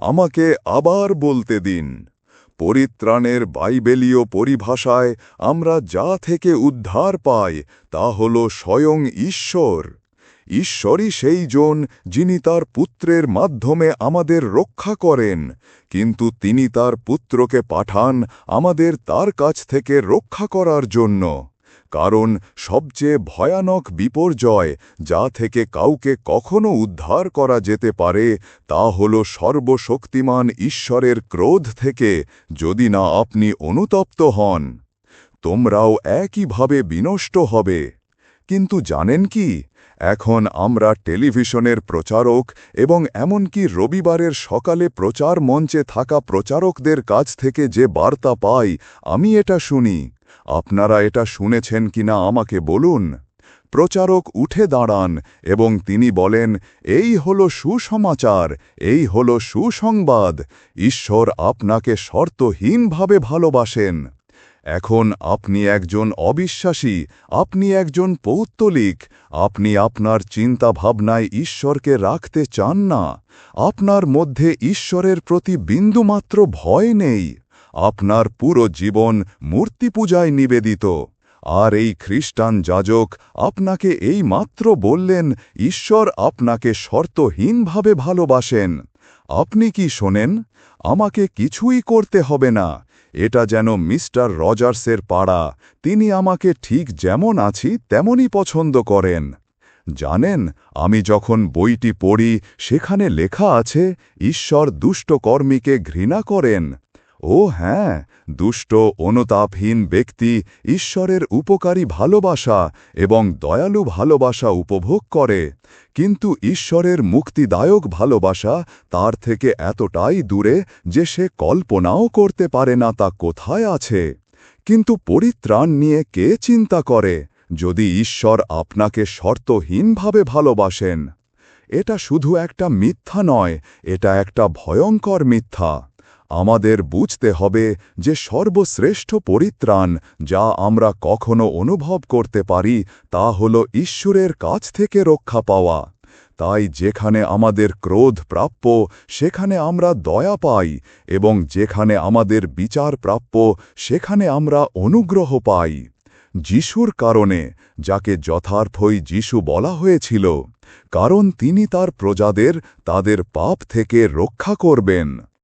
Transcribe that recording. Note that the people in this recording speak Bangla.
আমাকে আবার বলতে দিন। পরিত্রাণের বাইবেলীয় পরিভাষায় আমরা যা থেকে উদ্ধার পাই, তা হল স্বয়ং ঈশ্বর। ঈশ্বরই সেই জন যিনি তার পুত্রের মাধ্যমে আমাদের রক্ষা করেন, কিন্তু তিনি তার পুত্রকে পাঠান আমাদের তার কাছ থেকে রক্ষা করার জন্য। কারণ সবচেয়ে ভয়ানক বিপর্যয় যা থেকে কাউকে কখনো উদ্ধার করা যেতে পারে, তা হল সর্বশক্তিমান ঈশ্বরের ক্রোধ থেকে যদি না আপনি অনুতপ্ত হন। তোমরাও একইভাবে বিনষ্ট হবে। কিন্তু জানেন কি? এখন আমরা টেলিভিশনের প্রচারক এবং এমনকি রবিবারের সকালে প্রচার মঞ্চে থাকা প্রচারকদের কাছ থেকে যে বার্তা পাই, আমি এটা শুনি। আপনারা এটা শুনেছেন কিনা আমাকে বলুন। প্রচারক উঠে দাঁড়ান এবং তিনি বলেন, এই হল সুসমাচার, এই হল সুসংবাদ। ঈশ্বর আপনাকে শর্তহীনভাবে ভালোবাসেন। এখন আপনি একজন অবিশ্বাসী, আপনি একজন পৌত্তলিক, আপনি আপনার চিন্তাভাবনায় ঈশ্বরকে রাখতে চান না। আপনার মধ্যে ঈশ্বরের প্রতি বিন্দুমাত্র ভয় নেই। আপনার পুরো জীবন মূর্তি পূজায় নিবেদিত। আর এই খ্রিস্টান যাজক আপনাকে এই মাত্র বললেন, ঈশ্বর আপনাকে শর্তহীনভাবে ভালোবাসেন। আপনি কি শোনেন? আমাকে কিছুই করতে হবে না। এটা যেন মিস্টার রজার্সের পাড়া। তিনি আমাকে ঠিক যেমন আছি, তেমনই পছন্দ করেন। জানেন, আমি যখন বইটি পড়ি, সেখানে লেখা আছে, ঈশ্বর দুষ্ট কর্মীকে ঘৃণা করেন। ও হ্যাঁ দুষ্ট, অনুতাপহীন ব্যক্তি ঈশ্বরের উপকারী ভালোবাসা এবং দয়ালু ভালোবাসা উপভোগ করে। কিন্তু ঈশ্বরের মুক্তিদায়ক ভালোবাসা তার থেকে এতটাই দূরে যে সে কল্পনাও করতে পারে না তা কোথায় আছে। কিন্তু পরিত্রাণ নিয়ে কে চিন্তা করে যদি ঈশ্বর আপনাকে শর্তহীনভাবে ভালোবাসেন? এটা শুধু একটা মিথ্যা নয়, এটা একটা ভয়ঙ্কর মিথ্যা। আমাদের বুঝতে হবে যে সর্বশ্রেষ্ঠ পরিত্রাণ যা আমরা কখনো অনুভব করতে পারি তা হল ঈশ্বরের কাছ থেকে রক্ষা পাওয়া। তাই যেখানে আমাদের ক্রোধ প্রাপ্য, সেখানে আমরা দয়া পাই এবং যেখানে আমাদের বিচার প্রাপ্য, সেখানে আমরা অনুগ্রহ পাই। যিশুর কারণে, যাকে যথার্থই যিশু বলা হয়েছিল, কারণ তিনি তার প্রজাদের, তাদের পাপ থেকে রক্ষা করবেন।